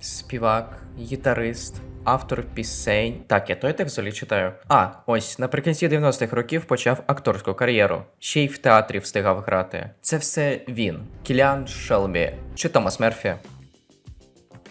співак, гітарист, автор пісень. Так, я той текст взагалі читаю. А, ось наприкінці 90-х років почав акторську кар'єру. Ще й в театрі встигав грати. Це все він, Кілян Шелбі чи Томас Мерфі.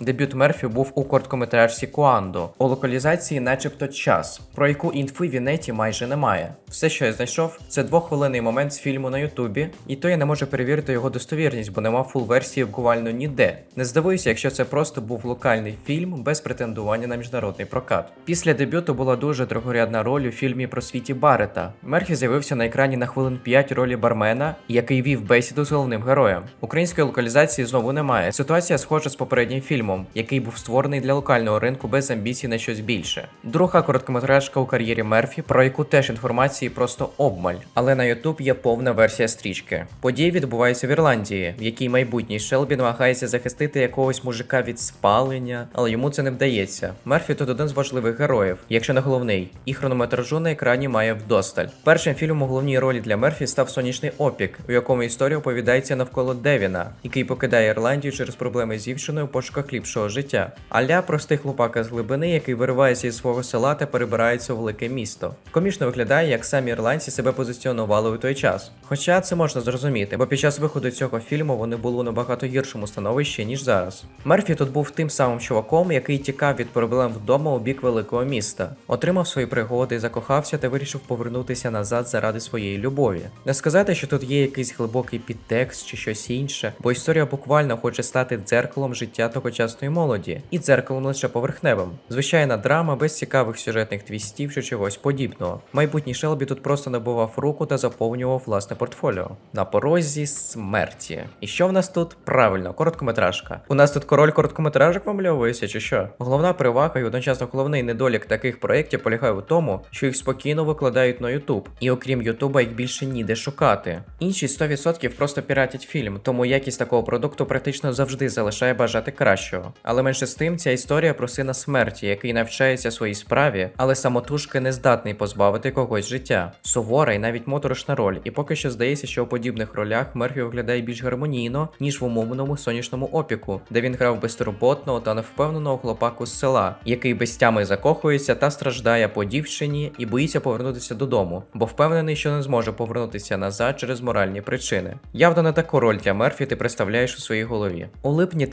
Дебют Мерфі був у короткометражці Куандо, у локалізації, начебто, час, про яку інфи в інеті майже немає. Все, що я знайшов, це двохвилинний момент з фільму на Ютубі, і то я не можу перевірити його достовірність, бо нема фул версії буквально ніде. Не здивуюся, якщо це просто був локальний фільм без претендування на міжнародний прокат. Після дебюту була дуже другорядна роль у фільмі про світі Барета. Мерфі з'явився на екрані на хвилин 5 ролі бармена, який вів бесіду з головним героєм. Української локалізації знову немає. Ситуація схожа з попереднім фільмом, який був створений для локального ринку без амбіцій на щось більше. Друга короткометражка у кар'єрі Мерфі, про яку теж інформації просто обмаль. Але на YouTube є повна версія стрічки. Події відбуваються в Ірландії, в якій майбутній Шелбі намагається захистити якогось мужика від спалення, але йому це не вдається. Мерфі тут один з важливих героїв, якщо не головний, і хронометражу на екрані має вдосталь. Першим фільмом у головній ролі для Мерфі став сонячний опік, у якому історія оповідається навколо Девіна, який покидає Ірландію через проблеми з дівчиною в пошуках ліпшого життя. Аля простий хлопака з глибини, який виривається із свого села та перебирається у велике місто. Комічно виглядає, як самі ірландці себе позиціонували у той час. Хоча це можна зрозуміти, бо під час виходу цього фільму вони були у набагато гіршому становищі, ніж зараз. Мерфі тут був тим самим чуваком, який тікав від проблем вдома у бік великого міста, отримав свої пригоди, закохався та вирішив повернутися назад заради своєї любові. Не сказати, що тут є якийсь глибокий підтекст чи щось інше, бо історія буквально хоче стати дзеркалом життя тогочасної молоді, і дзеркалом лише поверхневим. Звичайна драма без цікавих сюжетних твістів чи чогось подібного. Майбутній Шелбі тут просто набував руку та заповнював власне портфоліо. На порозі смерті. І що в нас тут? Правильно, короткометражка. У нас тут король короткометражок вимальовується, чи що? Головна перевага і одночасно головний недолік таких проєктів полягає в тому, що їх спокійно викладають на YouTube. І окрім Ютуба, їх більше ніде шукати. Інші 100% просто піратять фільм, тому якість такого продукту практично завжди залишає бажати кращого. Але менше з тим, ця історія про сина смерті, який навчається своїй справі, але самотужки не здатний позбавити когось життя. Сувора і навіть моторошна роль, і поки що здається, що у подібних ролях Мерфі виглядає більш гармонійно, ніж в умовному сонячному опіку, де він грав безтурботного та невпевненого хлопаку з села, який без тями закохується та страждає по дівчині і боїться повернутися додому, бо впевнений, що не зможе повернутися назад через моральні причини. Явно не таку роль для Мерфі ти представляєш у своїй голові. У липні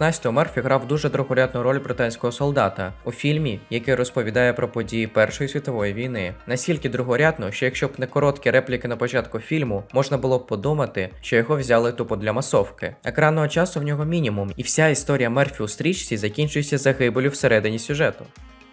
1916-го Мерфі грав дуже другорядну роль британського солдата у фільмі, який розповідає про події Першої світової війни. Настільки другорядно, що якщо б не короткі репліки на початку фільму, можна було б подумати, що його взяли тупо для масовки. Екранного часу в нього мінімум, і вся історія Мерфі у стрічці закінчується загибелю всередині сюжету.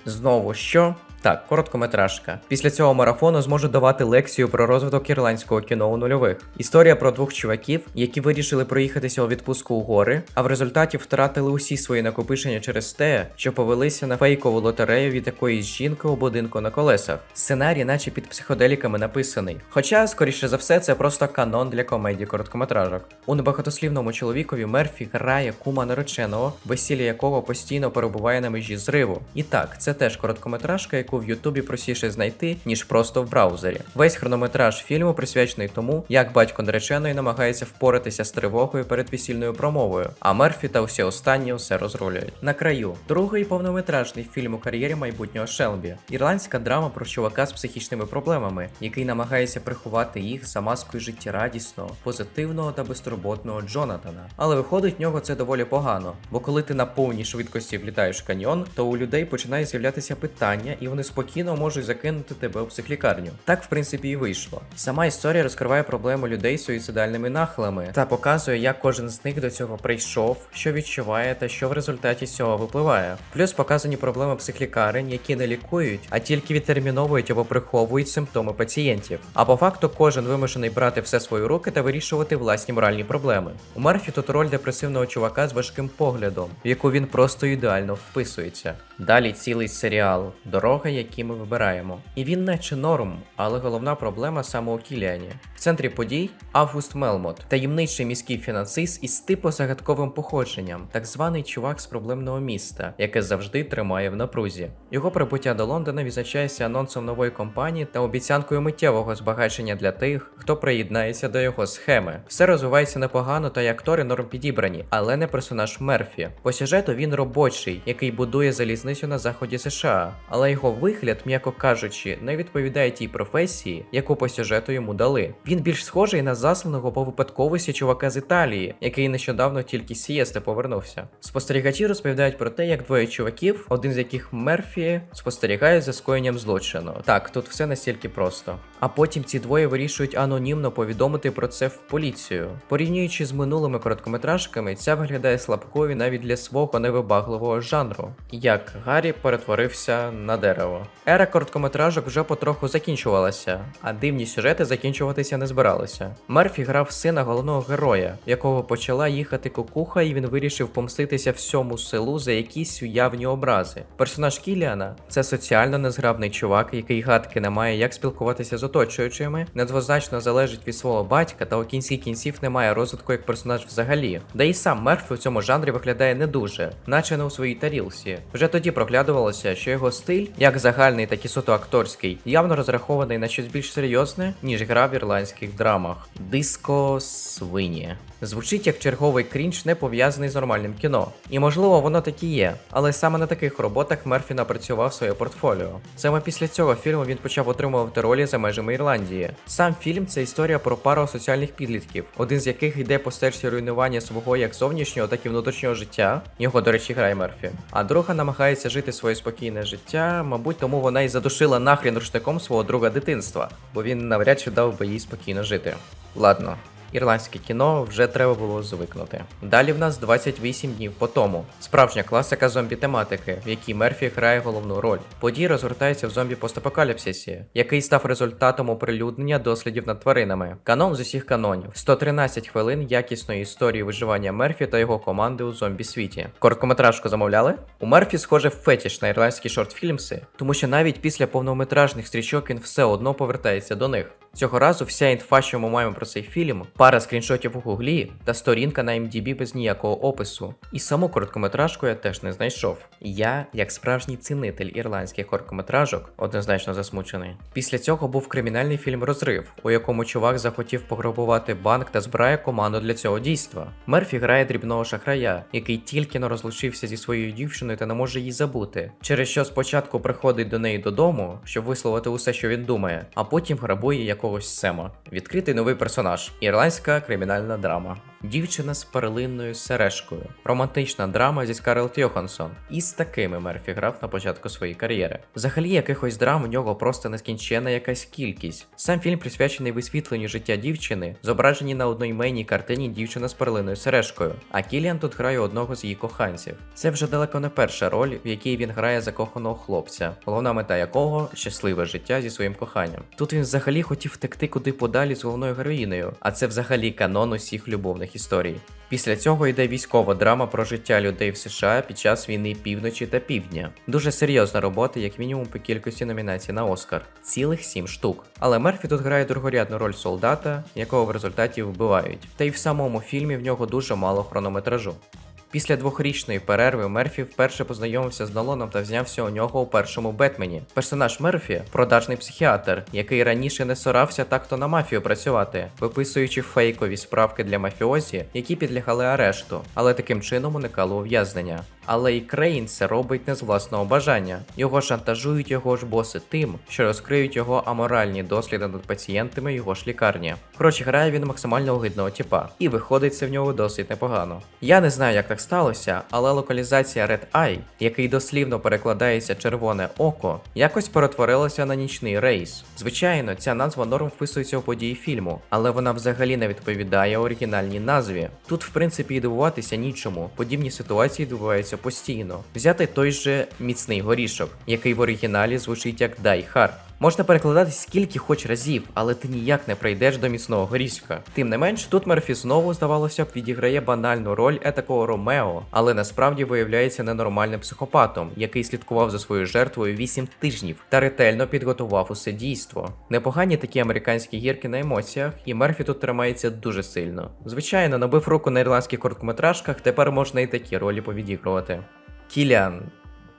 Знову що? Так, короткометражка. Після цього марафону зможу давати лекцію про розвиток ірландського кіно у нульових. Історія про двох чуваків, які вирішили проїхатися у відпустку у гори, а в результаті втратили усі свої накопичення через те, що повелися на фейкову лотерею від якоїсь жінки у будинку на колесах. Сценарій, наче під психоделіками, написаний. Хоча, скоріше за все, це просто канон для комедії короткометражок. У небагатослівному чоловікові Мерфі грає кума нареченого, весілля якого постійно перебуває на межі зриву. І так, це теж короткометражка, яку в Ютубі простіше знайти, ніж просто в браузері. Весь хронометраж фільму присвячений тому, як батько нареченої намагається впоратися з тривогою перед весільною промовою, а Мерфі та усі останні усе розрулюють. На краю другий повнометражний фільм у кар'єрі майбутнього Шелбі. Ірландська драма про чувака з психічними проблемами, який намагається приховати їх за маскою життєрадісного, позитивного та безтурботного Джонатана. Але виходить в нього це доволі погано, бо коли ти на повній швидкості влітаєш в каньйон, то у людей починає з'являтися питання, і вони спокійно можуть закинути тебе у психлікарню. Так, в принципі, і вийшло. Сама історія розкриває проблему людей з суїцидальними нахилами та показує, як кожен з них до цього прийшов, що відчуває та що в результаті цього випливає. Плюс показані проблеми психлікарень, які не лікують, а тільки відтерміновують або приховують симптоми пацієнтів. А по факту кожен вимушений брати все свої руки та вирішувати власні моральні проблеми. У Мерфі тут роль депресивного чувака з важким поглядом, в яку він просто ідеально вписується. Далі цілий серіал Дорога, які ми вибираємо. І він наче норм, але головна проблема саме у Кіліані. В центрі подій Август Мелмот, таємничий міський фінансист із типу загадковим походженням, так званий чувак з проблемного міста, яке завжди тримає в напрузі. Його прибуття до Лондона відзначається анонсом нової компанії та обіцянкою миттєвого збагачення для тих, хто приєднається до його схеми. Все розвивається непогано, та й актори норм підібрані, але не персонаж Мерфі. По сюжету він робочий, який будує залізницю на заході США, але його вигляд, м'яко кажучи, не відповідає тій професії, яку по сюжету йому дали. Він більш схожий на засланого по випадковості чувака з Італії, який нещодавно тільки з сієсти повернувся. Спостерігачі розповідають про те, як двоє чуваків, один з яких Мерфі, спостерігає за скоєнням злочину. Так, тут все настільки просто. А потім ці двоє вирішують анонімно повідомити про це в поліцію. Порівнюючи з минулими короткометражками, ця виглядає слабкою навіть для свого невибагливого жанру. Як Гаррі перетворився на дерево. Ера короткометражок вже потроху закінчувалася, а дивні сюжети закінчуватися не збиралися. Мерфі грав сина головного героя, в якого почала їхати кукуха, і він вирішив помститися всьому селу за якісь уявні образи. Персонаж Кіліана це соціально незграбний чувак, який гадки не має, як спілкуватися з оточуючими, недвозначно залежить від свого батька, та у кінці кінців не має розвитку як персонаж взагалі. Да і сам Мерфі у цьому жанрі виглядає не дуже, наче не у своїй тарілці. Вже тоді проглядувалося, що його стиль, як загальний, так і суто акторський, явно розрахований на щось більш серйозне, ніж гра в ірландських драмах. Диско свині. Звучить як черговий крінж, не пов'язаний з нормальним кіно. І можливо воно так і є, але саме на таких роботах Мерфі напрацював своє портфоліо. Саме після цього фільму він почав отримувати ролі за межами Ірландії. Сам фільм це історія про пару соціальних підлітків, один з яких йде по стежці руйнування свого як зовнішнього, так і внутрішнього життя. Його, до речі, грає Мерфі. А друга намагається жити своє спокійне життя, мабуть, тому вона і задушила нахрін рушником свого друга дитинства, бо він навряд чи дав би їй спокійно жити. Ладно, Ірландське кіно вже треба було звикнути. Далі в нас 28 днів по тому. Справжня класика зомбі-тематики, в якій Мерфі грає головну роль. Події розгортаються в зомбі постапокаліпсисі, який став результатом оприлюднення дослідів над тваринами. Канон з усіх канонів: 113 хвилин якісної історії виживання Мерфі та його команди у зомбі світі. Короткометражку замовляли? У Мерфі схоже фетіш на ірландські шортфільмси, тому що навіть після повнометражних стрічок він все одно повертається до них. Цього разу вся інфа, що ми маємо про цей фільм, пара скріншотів у гуглі та сторінка на MDB без ніякого опису. І саму короткометражку я теж не знайшов. Я, як справжній цінитель ірландських короткометражок, однозначно засмучений. Після цього був кримінальний фільм Розрив, у якому чувак захотів пограбувати банк та збирає команду для цього дійства. Мерфі грає дрібного шахрая, який тільки но розлучився зі своєю дівчиною та не може її забути. Через що спочатку приходить до неї додому, щоб висловити усе, що він думає, а потім грабує якогось Сема. Відкритий новий персонаж. Ірландська кримінальна драма. Дівчина з перлинною сережкою. Романтична драма зі Скарлетт Йоханссон. І з такими Мерфі грав на початку своєї кар'єри. Взагалі, якихось драм у нього просто нескінченна якась кількість. Сам фільм присвячений висвітленню життя дівчини, зображені на одноіменній картині дівчина з перлиною сережкою. А Кіліан тут грає одного з її коханців. Це вже далеко не перша роль, в якій він грає закоханого хлопця, головна мета якого щасливе життя зі своїм коханням. Тут він взагалі хотів втекти куди подалі з головною героїнею, а це взагалі канон усіх любовних історій. Після цього йде військова драма про життя людей в США під час війни півночі та півдня. Дуже серйозна робота, як мінімум по кількості номінацій на Оскар цілих сім штук. Але Мерфі тут грає другорядну роль солдата, якого в результаті вбивають. Та й в самому фільмі в нього дуже мало хронометражу. Після двохрічної перерви Мерфі вперше познайомився з Ноланом та взявся у нього у першому Бетмені. Персонаж Мерфі продажний психіатр, який раніше не сорався так-то на мафію працювати, виписуючи фейкові справки для мафіозі, які підлягали арешту, але таким чином уникали ув'язнення. Але і Крейн це робить не з власного бажання. Його шантажують його ж боси тим, що розкриють його аморальні досліди над пацієнтами його ж лікарні. Коротше, грає він максимально огидного типа, і виходить це в нього досить непогано. Я не знаю, як так сталося, але локалізація Red Eye, який дослівно перекладається червоне око, якось перетворилася на нічний рейс. Звичайно, ця назва норм вписується у події фільму, але вона взагалі не відповідає оригінальній назві. Тут, в принципі, і дивуватися нічому. Подібні ситуації відбуваються постійно. Взяти той же міцний горішок, який в оригіналі звучить як Die Hard. Можна перекладати скільки хоч разів, але ти ніяк не прийдеш до міцного горішка. Тим не менш, тут Мерфі знову, здавалося б, відіграє банальну роль етакого Ромео, але насправді виявляється ненормальним психопатом, який слідкував за своєю жертвою 8 тижнів та ретельно підготував усе дійство. Непогані такі американські гірки на емоціях, і Мерфі тут тримається дуже сильно. Звичайно, набив руку на ірландських короткометражках, тепер можна і такі ролі повідігрувати. Кілян,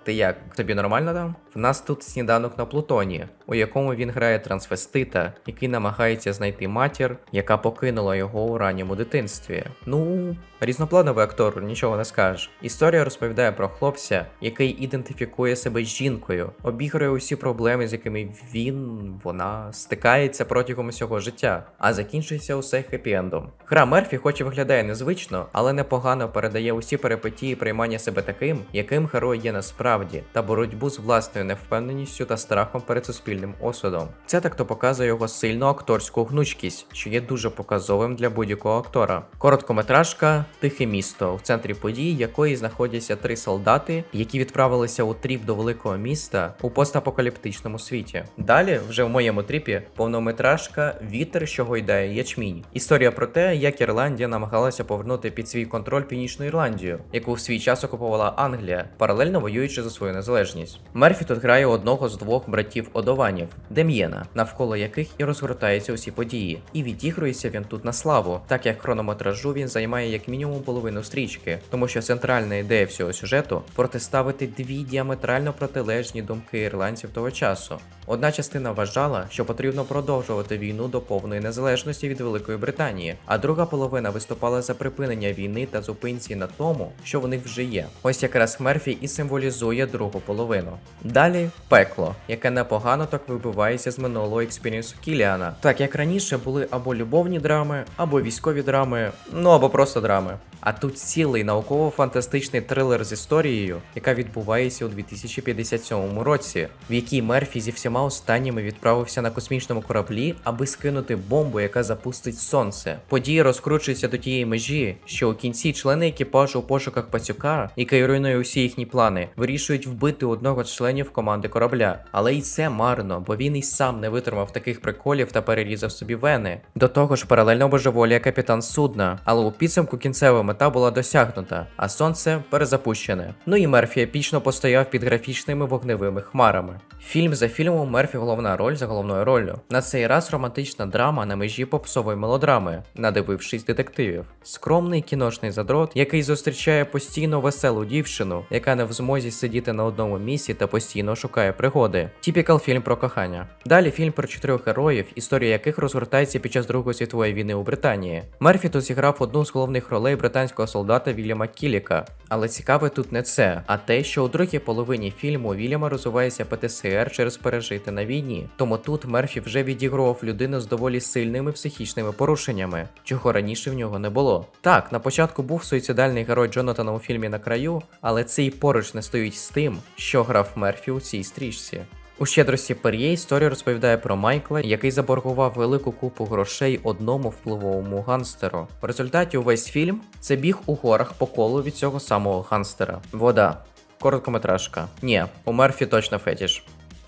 ти як? Тобі нормально там? В нас тут сніданок на Плутоні, у якому він грає трансвестита, який намагається знайти матір, яка покинула його у ранньому дитинстві. Ну, різноплановий актор, нічого не скажеш. Історія розповідає про хлопця, який ідентифікує себе жінкою, обігрує усі проблеми, з якими він, вона стикається протягом усього життя, а закінчується усе хеппі-ендом. Гра Мерфі, хоч і виглядає незвично, але непогано передає усі перипетії приймання себе таким, яким герой є насправді, та боротьбу з власною невпевненістю та страхом перед суспільним осудом. Це так то показує його сильну акторську гнучкість, що є дуже показовим для будь-якого актора. Короткометражка Тихе місто, в центрі подій якої знаходяться три солдати, які відправилися у тріп до великого міста у постапокаліптичному світі. Далі, вже в моєму тріпі, повнометражка Вітер, що гойдає ячмінь. Історія про те, як Ірландія намагалася повернути під свій контроль Північну Ірландію, яку в свій час окупувала Англія, паралельно воюючи за свою незалежність. Мерфі тут грає одного з двох братів Одованів Дем'єна, навколо яких і розгортаються усі події. І відігрується він тут на славу, так як хронометражу він займає як мінімум половину стрічки, тому що центральна ідея всього сюжету протиставити дві діаметрально протилежні думки ірландців того часу. Одна частина вважала, що потрібно продовжувати війну до повної незалежності від Великої Британії, а друга половина виступала за припинення війни та зупинці на тому, що в них вже є. Ось якраз Мерфі і символізує другу половину. Далі пекло, яке непогано так вибивається з минулого експірієнсу Кіліана, так як раніше були або любовні драми, або військові драми, ну або просто драми. А тут цілий науково-фантастичний трилер з історією, яка відбувається у 2057 році, в якій Мерфі зі всіма останніми відправився на космічному кораблі, аби скинути бомбу, яка запустить сонце. Події розкручуються до тієї межі, що у кінці члени екіпажу у пошуках пацюка, який руйнує усі їхні плани, вирішують вбити одного з членів команди корабля. Але й це марно, бо він і сам не витримав таких приколів та перерізав собі вени. До того ж, паралельно божеволіє капітан судна, але у підсумку кінцева мета була досягнута, а сонце перезапущене. Ну і Мерфі епічно постояв під графічними вогневими хмарами. Фільм за фільмом Мерфі головна роль за головною роллю. На цей раз романтична драма на межі попсової мелодрами, надивившись детективів. Скромний кіношний задрот, який зустрічає постійно веселу дівчину, яка не в змозі сидіти на одному місці та постійно шукає пригоди. Тіпікал фільм про кохання. Далі фільм про чотирьох героїв, історія яких розгортається під час Другої світової війни у Британії. Мерфі тут зіграв одну з головних ролей британського солдата Вільяма Кіліка. Але цікаве тут не це, а те, що у другій половині фільму Вільяма розвивається ПТСР через пережити на війні. Тому тут Мерфі вже відігрував людину з доволі сильними психічними порушеннями, чого раніше в нього не було. Так, на початку був суїцидальний герой Джонатана у фільмі на краю, але це і поруч не стоїть з тим, що грав Мерфі у цій стрічці. У щедрості Пер'є історія розповідає про Майкла, який заборгував велику купу грошей одному впливовому ганстеру. В результаті увесь фільм це біг у горах по колу від цього самого ганстера. Вода. Короткометражка. Ні, у Мерфі точно фетіш.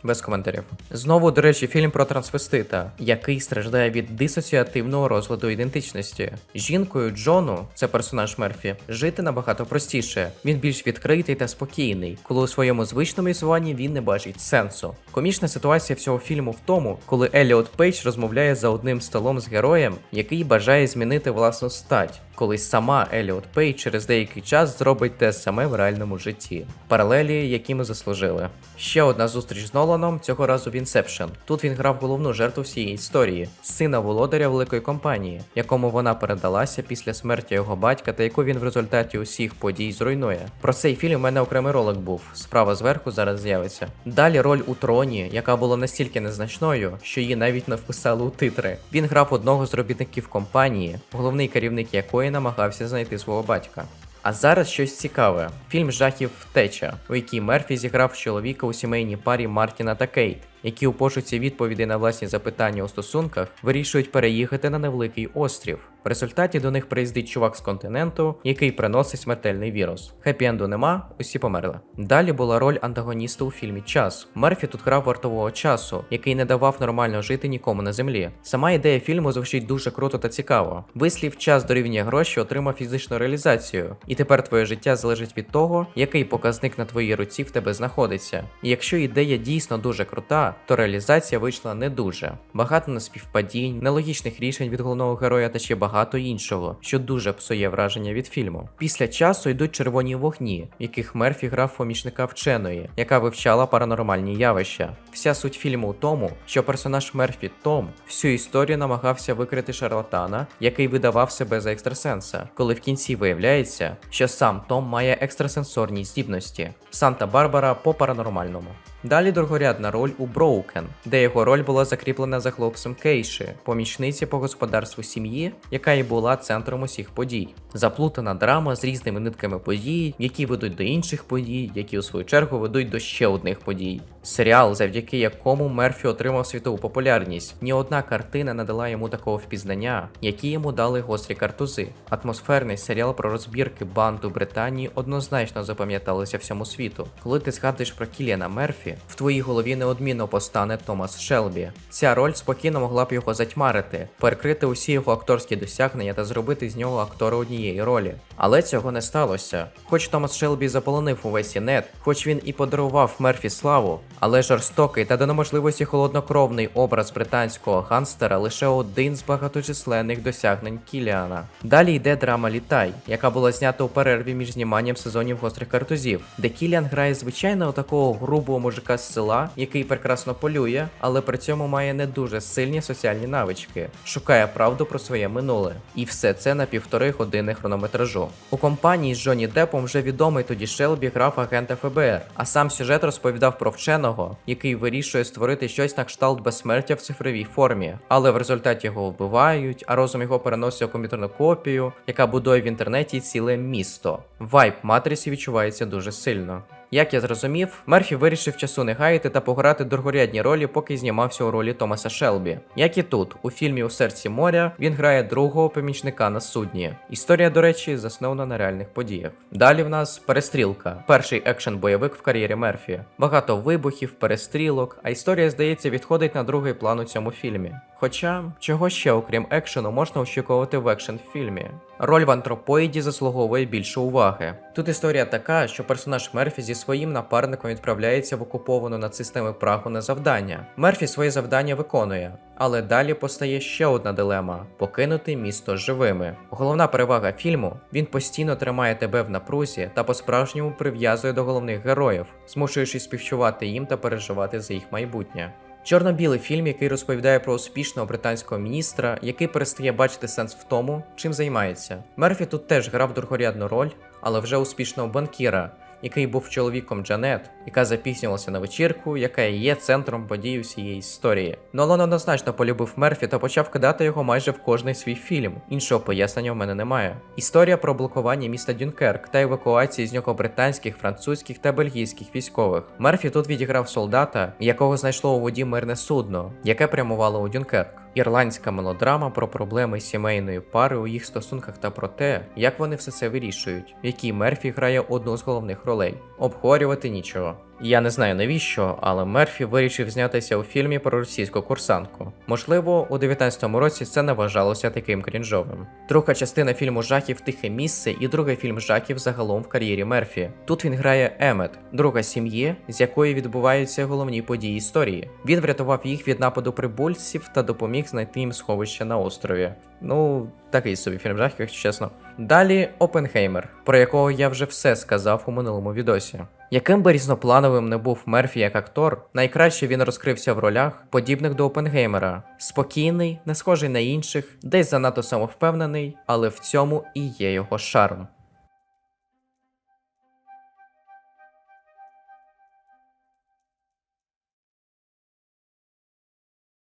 Без коментарів. Знову, до речі, фільм про трансвестита, який страждає від дисоціативного розладу ідентичності. Жінкою Джону, це персонаж Мерфі, жити набагато простіше. Він більш відкритий та спокійний, коли у своєму звичному існуванні він не бачить сенсу. Комічна ситуація всього фільму в тому, коли Еліот Пейдж розмовляє за одним столом з героєм, який бажає змінити власну стать. Коли сама Еліот Пейдж через деякий час зробить те саме в реальному житті, паралелі, які ми заслужили. Ще одна зустріч з Ноланом, цього разу в Інсепшн. Тут він грав головну жертву всієї історії сина володаря великої компанії, якому вона передалася після смерті його батька, та яку він в результаті усіх подій зруйнує. Про цей фільм у мене окремий ролик був. Справа зверху зараз з'явиться. Далі роль у троні, яка була настільки незначною, що її навіть не вписали у титри. Він грав одного з робітників компанії, головний керівник якої намагався знайти свого батька. А зараз щось цікаве: фільм жахів Втеча, у якій Мерфі зіграв чоловіка у сімейній парі Мартіна та Кейт, які у пошуці відповідей на власні запитання у стосунках вирішують переїхати на невеликий острів. В результаті до них приїздить чувак з континенту, який приносить смертельний вірус. Хеппі-енду нема, усі померли. Далі була роль антагоніста у фільмі Час. Мерфі тут грав вартового часу, який не давав нормально жити нікому на землі. Сама ідея фільму звучить дуже круто та цікаво. Вислів час дорівнює гроші отримав фізичну реалізацію, і тепер твоє життя залежить від того, який показник на твоїй руці в тебе знаходиться. І якщо ідея дійсно дуже крута, то реалізація вийшла не дуже. Багато неспівпадінь, нелогічних рішень від головного героя та ще багато іншого, що дуже псує враження від фільму. Після часу йдуть червоні вогні, в яких Мерфі грав помічника вченої, яка вивчала паранормальні явища. Вся суть фільму у тому, що персонаж Мерфі Том всю історію намагався викрити шарлатана, який видавав себе за екстрасенса, коли в кінці виявляється, що сам Том має екстрасенсорні здібності. Санта-Барбара по паранормальному. Далі другорядна роль у Броукен, де його роль була закріплена за хлопцем Кейші, помічниці по господарству сім'ї, яка і була центром усіх подій. Заплутана драма з різними нитками подій, які ведуть до інших подій, які у свою чергу ведуть до ще одних подій. Серіал, завдяки якому Мерфі отримав світову популярність. Ні одна картина не дала йому такого впізнання, які йому дали гострі картузи. Атмосферний серіал про розбірки банду Британії однозначно запам'яталися всьому світу. Коли ти згадуєш про Кіліана Мерфі, в твоїй голові неодмінно постане Томас Шелбі. Ця роль спокійно могла б його затьмарити, перекрити усі його акторські досягнення та зробити з нього актора однієї ролі. Але цього не сталося. Хоч Томас Шелбі заполонив увесь інет, хоч він і подарував Мерфі славу, але жорстокий та до неможливості холоднокровний образ британського ганстера лише один з багаточисленних досягнень Кіліана. Далі йде драма Літай, яка була знята у перерві між зніманням сезонів гострих картузів, де Кіліан грає звичайного такого грубого мужика з села, який прекрасно полює, але при цьому має не дуже сильні соціальні навички, шукає правду про своє минуле. І все це на півтори години хронометражу. У компанії з Джонні Депом вже відомий тоді Шелбі грав агента ФБР, а сам сюжет розповідав про вченого, який вирішує створити щось на кшталт безсмертя в цифровій формі, але в результаті його вбивають, а розум його переносить у комп'ютерну копію, яка будує в інтернеті ціле місто. Вайп матриці відчувається дуже сильно. Як я зрозумів, Мерфі вирішив часу не гаяти та пограти другорядні ролі, поки знімався у ролі Томаса Шелбі. Як і тут, у фільмі У серці моря він грає другого помічника на судні. Історія, до речі, заснована на реальних подіях. Далі в нас перестрілка, перший екшен-бойовик в кар'єрі Мерфі. Багато вибухів, перестрілок, а історія, здається, відходить на другий план у цьому фільмі. Хоча, чого ще, окрім екшену, можна очікувати в екшен фільмі? Роль в антропоїді заслуговує більше уваги. Тут історія така, що персонаж Мерфі зі своїм напарником відправляється в окуповану нацистами Прагу на завдання. Мерфі своє завдання виконує, але далі постає ще одна дилема: покинути місто живими. Головна перевага фільму він постійно тримає тебе в напрузі та по-справжньому прив'язує до головних героїв, змушуючи співчувати їм та переживати за їх майбутнє. Чорно-білий фільм, який розповідає про успішного британського міністра, який перестає бачити сенс в тому, чим займається. Мерфі тут теж грав другорядну роль, але вже успішного банкіра, який був чоловіком Джанет, яка запізнювалася на вечірку, яка і є центром подій усієї історії. Нолан однозначно полюбив Мерфі та почав кидати його майже в кожний свій фільм. Іншого пояснення в мене немає. Історія про блокування міста Дюнкерк та евакуації з нього британських, французьких та бельгійських військових. Мерфі тут відіграв солдата, якого знайшло у воді мирне судно, яке прямувало у Дюнкерк. Ірландська мелодрама про проблеми сімейної пари у їх стосунках та про те, як вони все це вирішують, в якій Мерфі грає одну з головних ролей. Обговорювати нічого. Я не знаю навіщо, але Мерфі вирішив знятися у фільмі про російську курсантку. Можливо, у 19-му році це не вважалося таким крінжовим. Друга частина фільму жахів Тихе місце і другий фільм жахів загалом в кар'єрі Мерфі. Тут він грає Емет, друга сім'ї, з якої відбуваються головні події історії. Він врятував їх від нападу прибульців та допоміг знайти їм сховище на острові. Ну, такий собі фільм жахів, якщо чесно. Далі Опенхеймер, про якого я вже все сказав у минулому відосі. Яким би різноплановим не був Мерфі як актор, найкраще він розкрився в ролях, подібних до Опенгеймера. Спокійний, не схожий на інших, десь занадто самовпевнений, але в цьому і є його шарм.